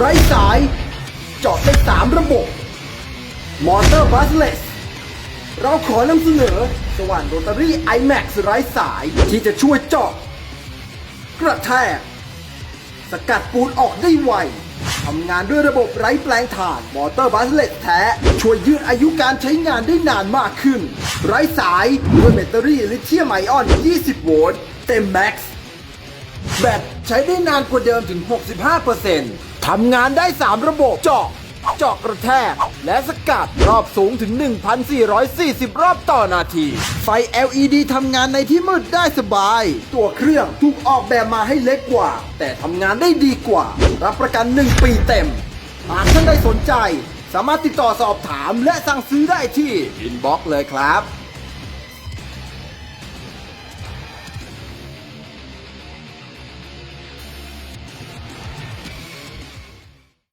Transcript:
ไร้สาย เจาะได้สามระบบ มอเตอร์บัสเลส เราขอนำเสนอสว่านโรตารี่ iMax ไร้สายที่จะช่วยเจาะ กระแทก สกัดปูนออกได้ไวทำงานด้วยระบบไร้แปลงถ่าน มอเตอร์บัสเลตแท้ ช่วยยืดอายุการใช้งานได้นานมากขึ้น ไร้สายด้วยแบตเตอรี่ลิเธียมไอออน 20 โวลต์ เต็มแม็กซ์ แบตใช้ได้นานกว่าเดิมถึง 65% ทำงานได้ 3 ระบบเจาะ เจาะกระแทก และสกัดรอบสูงถึง 1,440 รอบต่อนาที ไฟ LED ทำงานในที่มืดได้สบาย ตัวเครื่องถูกออกแบบมาให้เล็กกว่า แต่ทำงานได้ดีกว่า รับประกัน 1 ปีเต็ม หากท่านใดสนใจ สามารถติดต่อสอบถามและสั่งซื้อได้ที่อินบ็อกซ์เลยครับ